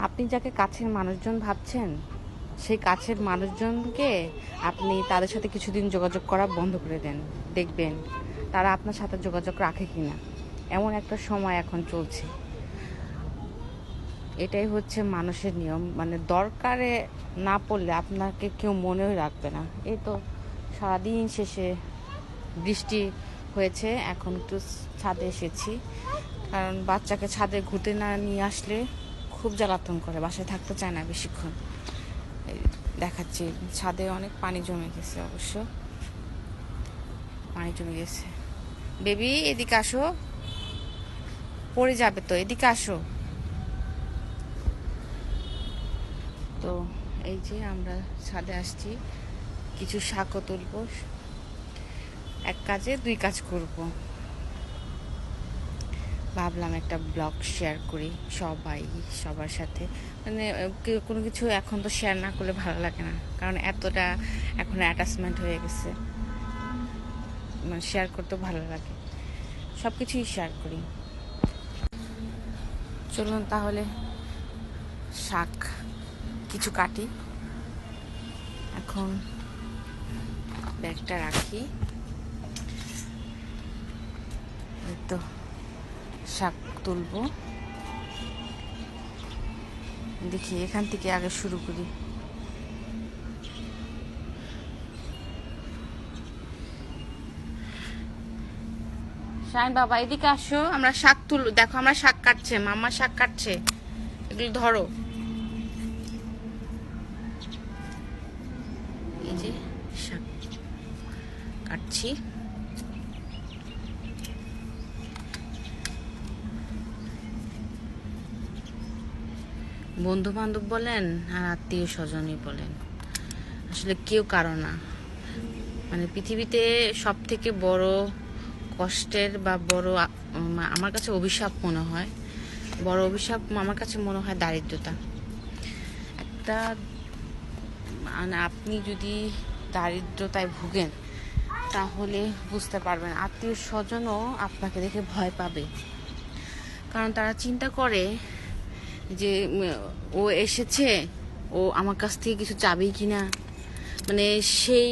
আপনি যাকে কাছের মানুষজন ভাবছেন সেই কাছের মানুষজনকে আপনি তাদের সাথে কিছুদিন যোগাযোগ করা বন্ধ করে দেন। দেখবেন তারা আপনার সাথে যোগাযোগ রাখে কি না এমন একটা সময় এখন চলছে। এটাই হচ্ছে মানুষের নিয়ম। মানে দরকারে না পড়লে আপনাকে কেউ মনেও রাখবে না। এই তো সারাদিন শেষে বৃষ্টি হয়েছে। এখন একটু ছাদে এসেছি। কারণ বাচ্চাকে ছাদে ঘুরতে না নিয়ে আসলে খুব জ্বালাতন করে, বাসায় থাকতে চায় না বেশিক্ষণ। দেখাচ্ছি, ছাদে অনেক পানি জমে গেছে অবশ্য। পানি জমে গেছে। বেবি, এদিকে আসো। পড়ে যাবে তো, এদিকে আসো। তো এই যে আমরা ছাদে আসছি, কিছু শাকও তুলব। এক কাজে দুই কাজ করব। ভাবলাম একটা ব্লগ শেয়ার করি সবাই, সবার সাথে। মানে কোনো কিছু এখন তো শেয়ার না করলে ভালো লাগে না। কারণ এতটা এখন অ্যাটাচমেন্ট হয়ে গেছে। মানে শেয়ার করতে ভালো লাগে। সব কিছুই শেয়ার করি। চলুন তাহলে শাক কিছু কাটি। এখন ব্যাগটা রাখি। তো। শাক তুলবো। দেখি, এখান থেকে আগে শুরু করি। শাইন বাবা, এদিকে আসো, আমরা শাক তুল, দেখো, আমরা শাক কাটছে মামা শাক কাটছে। এগুলো ধরো। এই যে শাক কাটছি। বন্ধু বান্ধব বলেন আর আত্মীয় স্বজনই বলেন। আসলে কেউ কারও না। মানে পৃথিবীতে সব থেকে বড় কষ্টের বা বড় আমার কাছে অভিশাপ মনে হয়। বড় অভিশাপ আমার কাছে মনে হয় দারিদ্রতা। একটা মানে আপনি যদি দারিদ্রতায় ভুগেন, তাহলে বুঝতে পারবেন আত্মীয় স্বজনও আপনাকে দেখে ভয় পাবে। কারণ তারা চিন্তা করে যে ও এসেছে, ও আমার কাছ থেকে কিছু চাবেই কিনা? মানে সেই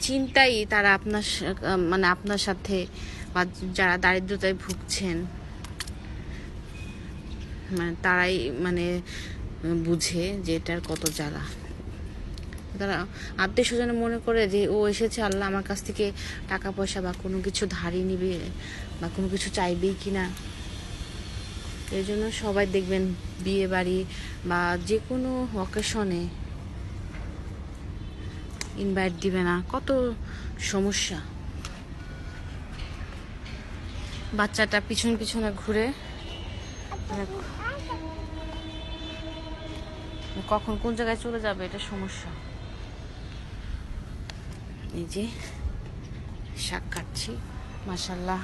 চিন্তাই তারা আপনার মানে আপনার সাথে বা যারা দারিদ্রতায় ভুগছেন মানে তারাই মানে বুঝে যে এটার কত জ্বালা। তারা আত্মীয় স্বজনে মনে করে যে, ও এসেছে, আল্লাহ আমার কাছ থেকে টাকা পয়সা বা কোনো কিছু ধারই নিবে বা কোনো কিছু চাইবেই কিনা। এই জন্য সবাই দেখবেন বিয়ে বাড়ি বা যে কোনো অকেশনে ইনভাইট দিবে না। কত সমস্যা। বাচ্চাটা পিছন পিছনে ঘুরে কখন কোন জায়গায় চলে যাবে এটা সমস্যা। এই যে শাক কাটছি। মাসাল্লাহ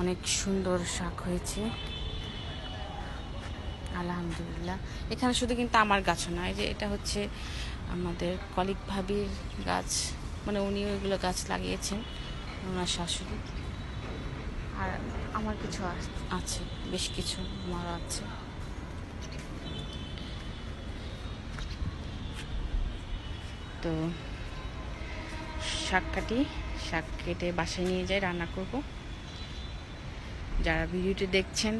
অনেক সুন্দর শাক হয়েছে। আলহামদুলিল্লাহ। এখানে শুধু কিন্তু আমার গাছ না এই যে এটা হচ্ছে আমাদের কলিক ভাবির গাছ মানে উনিও এগুলো গাছ লাগিয়েছেন, ওনার শাশুড়ি। আর আমার কিছু আছে, বেশ কিছু আমারও আছে। তো শাক কাটি, শাক কেটে বাসায় নিয়ে যাই, রান্না করব। যারা ভিডিওটি দেখছেন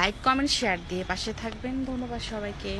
লাইক কমেন্ট শেয়ার দিয়ে পাশে থাকবেন। ধন্যবাদ সবাইকে।